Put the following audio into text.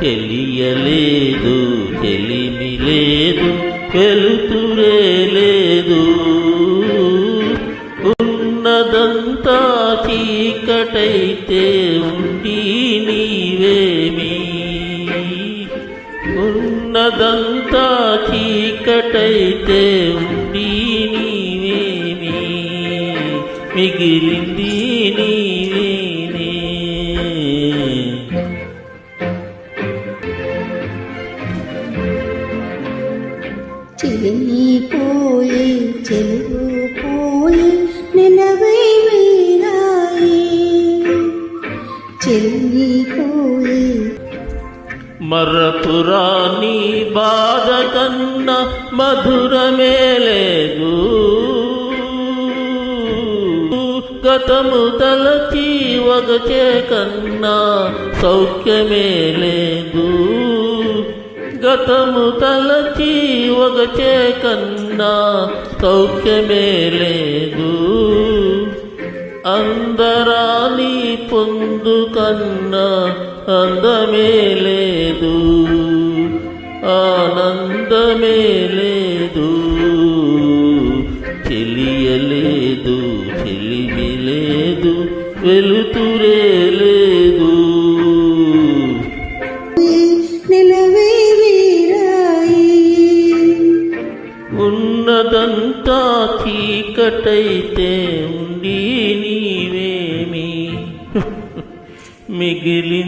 తెలియలేదు తెలిమి లేదు వెలుతురే లేదు. ఉన్నదంతా చీకటైతే ఉండి నీవేమి? ఉన్నదంతా చీకటైతే ఉండి నీవేమి? మిగిలింది నీవే. చెలిమి పోయి చెలుగు పోయి నిలవై వీరాయి. చెల్లిపోయి మరపురాని బాధ కన్న మధుర లేదు గతము తలచి వగచే కన్నా సౌఖ్యమే లేదు గతము తలచి ఒకచే కన్నా సౌఖ్యమే లేదు. అందరాని పొందు కన్నా అందమే లేదు. ఆనందమే లేదు. తెలియలేదు తెలివి లేదు వెలుతురే లేదు. ఉన్నదంతా చీకటైతే ఉండి నీవేమి? మిగిలింది